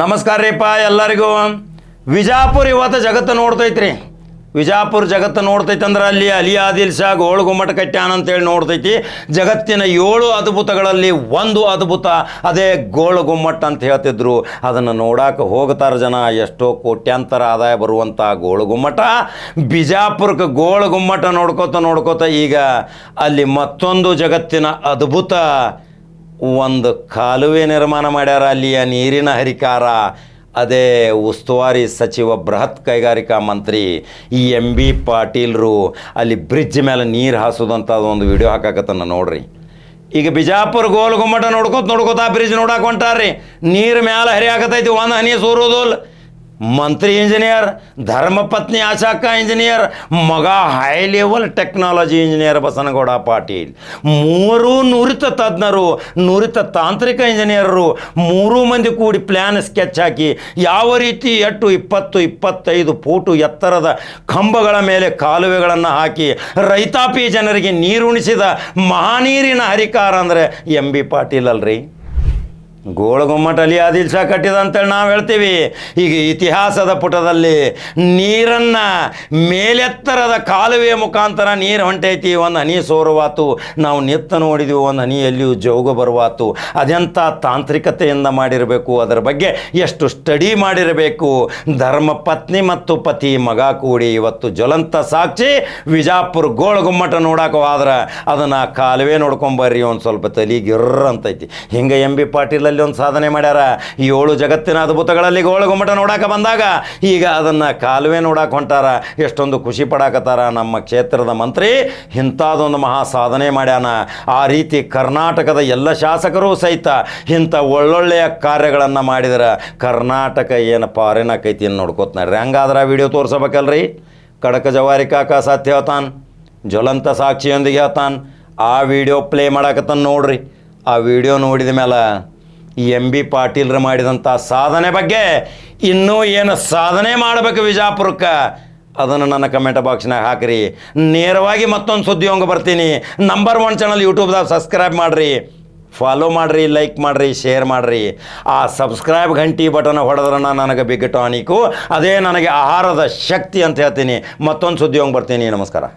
ನಮಸ್ಕಾರ ರೀಪ್ಪ ಎಲ್ಲರಿಗೂ. ವಿಜಾಪುರ ಇವತ್ತು ಜಗತ್ತು ನೋಡ್ತೈತ್ರಿ. ವಿಜಾಪುರ ಜಗತ್ತು ನೋಡ್ತೈತೆ ಅಂದ್ರೆ ಅಲ್ಲಿ ಅಲಿ ಆದಿಲ್ ಶಾ ಗೋಳು ಗುಮ್ಮಟ ಕಟ್ಯಾನ ಅಂತೇಳಿ ನೋಡ್ತೈತಿ. ಜಗತ್ತಿನ ಏಳು ಅದ್ಭುತಗಳಲ್ಲಿ ಒಂದು ಅದ್ಭುತ, ಅದೇ ಗೋಳು ಗುಮ್ಮಟ್ ಅಂತ ಹೇಳ್ತಿದ್ರು. ಅದನ್ನು ನೋಡಕ್ಕೆ ಹೋಗ್ತಾರೆ ಜನ, ಎಷ್ಟೋ ಕೋಟ್ಯಾಂತರ ಆದಾಯ ಬರುವಂಥ ಗೋಳು ಗುಮ್ಮಟ. ಬಿಜಾಪುರಕ್ಕೆ ಗೋಳು ಗುಮ್ಮಟ ನೋಡ್ಕೋತ ನೋಡ್ಕೋತ ಈಗ ಅಲ್ಲಿ ಮತ್ತೊಂದು ಜಗತ್ತಿನ ಅದ್ಭುತ ಒಂದು ಕಾಲುವೆ ನಿರ್ಮಾಣ ಮಾಡ್ಯಾರ, ಅಲ್ಲಿಯ ನೀರಿನ ಹರಿಕಾರ. ಅದೇ ಉಸ್ತುವಾರಿ ಸಚಿವ, ಬೃಹತ್ ಕೈಗಾರಿಕಾ ಮಂತ್ರಿ ಈ ಎಂ ಬಿ ಪಾಟೀಲ್ರು ಅಲ್ಲಿ ಬ್ರಿಡ್ಜ್ ಮೇಲೆ ನೀರು ಹಾಸೋದಂತ ಒಂದು ವಿಡಿಯೋ ಹಾಕಾಕತ್ತನ ನೋಡ್ರಿ. ಈಗ ಬಿಜಾಪುರ ಗೋಲ್ ಗುಮ್ಮಟ ನೋಡ್ಕೊತ ನೋಡ್ಕೋತ ಬ್ರಿಡ್ಜ್ ನೋಡಕ್ಕೆ ಹೊಂಟಾರ್ರಿ. ನೀರು ಮ್ಯಾಲೆ ಹರಿಯಾಕತೈತಿ ಒಂದು ಹನಿ ಸೋರೋದಿಲ್ಲ ಮಂತ್ರಿ ಇಂಜಿನಿಯರ್, ಧರ್ಮಪತ್ನಿ ಆಶಾಕ ಇಂಜಿನಿಯರ್, ಮಗ high level technology engineer Basanagouda Patil. ಮೂರು ನುರಿತ ತಜ್ಞರು, ನುರಿತ ತಾಂತ್ರಿಕ ಇಂಜಿನಿಯರರು, ಮೂರೂ ಮಂದಿ ಕೂಡಿ ಪ್ಲ್ಯಾನ್ ಸ್ಕೆಚ್ ಹಾಕಿ ಯಾವ ರೀತಿ ಎಟ್ಟು ಇಪ್ಪತ್ತು, ಇಪ್ಪತ್ತೈದು ಫೂಟು ಎತ್ತರದ ಕಂಬಗಳ ಮೇಲೆ ಕಾಲುವೆಗಳನ್ನು ಹಾಕಿ ರೈತಾಪಿ ಜನರಿಗೆ ನೀರುಣಿಸಿದ ಮಹಾನೀರಿನ ಹರಿಕಾರ ಅಂದರೆ ಎಂ ಬಿ ಪಾಟೀಲ್ ಅಲ್ರಿ. ಗೋಳಗುಮ್ಮಟ ಅಲಿ ಆದಿಲ್ ಶಾ ಕಟ್ಟಿದ ಅಂತೇಳಿ ನಾವು ಹೇಳ್ತೀವಿ. ಈಗ ಇತಿಹಾಸದ ಪುಟದಲ್ಲಿ ನೀರನ್ನು ಮೇಲೆತ್ತರದ ಕಾಲುವೆಯ ಮುಖಾಂತರ ನೀರು ಹೊಂಟೈತಿ, ಒಂದು ಹನಿ ಸೋರುವಾತು, ನಾವು ನಿತ್ತ ನೋಡಿದ್ವಿ, ಒಂದು ಹನಿಯಲ್ಲಿಯೂ ಜೋಗ ಬರುವಾತು. ಅದೆಂಥ ತಾಂತ್ರಿಕತೆಯಿಂದ ಮಾಡಿರಬೇಕು? ಅದರ ಬಗ್ಗೆ ಎಷ್ಟು ಸ್ಟಡಿ ಮಾಡಿರಬೇಕು? ಧರ್ಮ ಪತ್ನಿ ಮತ್ತು ಪತಿ ಮಗ ಕೂಡಿ ಇವತ್ತು ಜ್ವಲಂತ ಸಾಕ್ಷಿ ವಿಜಾಪುರ ಗೋಳಗುಮ್ಮಟ ನೋಡಕ್ಕೆ ಹೋದ್ರೆ ಅದನ್ನು ಕಾಲುವೆ ನೋಡ್ಕೊಂಬರ್ರಿ ಒಂದು ಸ್ವಲ್ಪ ತಲೆ ಅಂತೈತಿ. ಹಿಂಗೆ ಎಂ ಬಿ ಪಾಟೀಲಲ್ಲಿ ಒಂದು ಸಾಧನೆ ಮಾಡ್ಯಾರ. ಏಳು ಜಗತ್ತಿನ ಅದ್ಭುತಗಳಲ್ಲಿ ಗೋಳಗುಮ್ಮಟ ನೋಡಕ್ಕೆ ಬಂದಾಗ ಈಗ ಅದನ್ನು ಕಾಲುವೆ ನೋಡಕ್ಕೆ ಹೊಂಟಾರ. ಎಷ್ಟೊಂದು ಖುಷಿ ಪಡಾಕತ್ತಾರ ನಮ್ಮ ಕ್ಷೇತ್ರದ ಮಂತ್ರಿ. ಇಂಥದ್ದೊಂದು ಮಹಾ ಸಾಧನೆ ಮಾಡ್ಯಾನ. ಆ ರೀತಿ ಕರ್ನಾಟಕದ ಎಲ್ಲ ಶಾಸಕರು ಸಹಿತ ಇಂಥ ಒಳ್ಳೊಳ್ಳೆಯ ಕಾರ್ಯಗಳನ್ನು ಮಾಡಿದ್ರೆ ಕರ್ನಾಟಕ ಏನು ಫಾರಿನ್ ಆಕೈತಿ ಅಂತ ನೋಡ್ಕೋತ ನಡ್ರಿ ಹಂಗಾದ್ರೆ ವಿಡಿಯೋ ತೋರ್ಸಬೇಕಲ್ರಿ? ಕಡಕ ಜವಾರಿ ಕಾಕ ಸಾಧ್ಯ ಹೇಳ್ತಾನೆ. ಜ್ವಲಂತ ಸಾಕ್ಷಿಯೊಂದಿಗೆ ಹೇಳ್ತಾನೆ. ಆ ವಿಡಿಯೋ ಪ್ಲೇ ಮಾಡಾಕತ್ತಾನ ನೋಡ್ರಿ. ಆ ವಿಡಿಯೋ ನೋಡಿದ ಮೇಲೆ ಎಂ ಬಿ ಪಾಟೀಲ್ರು ಮಾಡಿದಂಥ ಸಾಧನೆ ಬಗ್ಗೆ ಇನ್ನೂ ಏನು ಸಾಧನೆ ಮಾಡಬೇಕು ವಿಜಾಪುರಕ್ಕೆ? ಅದನ್ನು ನನ್ನ ಕಮೆಂಟ್ ಬಾಕ್ಸ್ನಾಗ ಹಾಕಿರಿ. ನೇರವಾಗಿ ಮತ್ತೊಂದು ಸುದ್ದಿ ಹಂಗೆ ಬರ್ತೀನಿ. ನಂಬರ್ ಒನ್ ಚಾನಲ್ ಯೂಟ್ಯೂಬ್ದಾಗ ಸಬ್ಸ್ಕ್ರೈಬ್ ಮಾಡಿರಿ. ಫಾಲೋ ಮಾಡಿರಿ ಲೈಕ್ ಮಾಡಿರಿ ಶೇರ್ ಮಾಡಿರಿ. ಆ ಸಬ್ಸ್ಕ್ರೈಬ್ ಗಂಟಿ ಬಟನ್ ಹೊಡೆದ್ರನ್ನ ನನಗೆ ಬಿಗ್ ಟಾನಿಕು ಅದೇ ನನಗೆ ಆಹಾರದ ಶಕ್ತಿ ಅಂತ ಹೇಳ್ತೀನಿ. ಮತ್ತೊಂದು ಸುದ್ದಿ ಹಂಗೆ ಬರ್ತೀನಿ. ನಮಸ್ಕಾರ.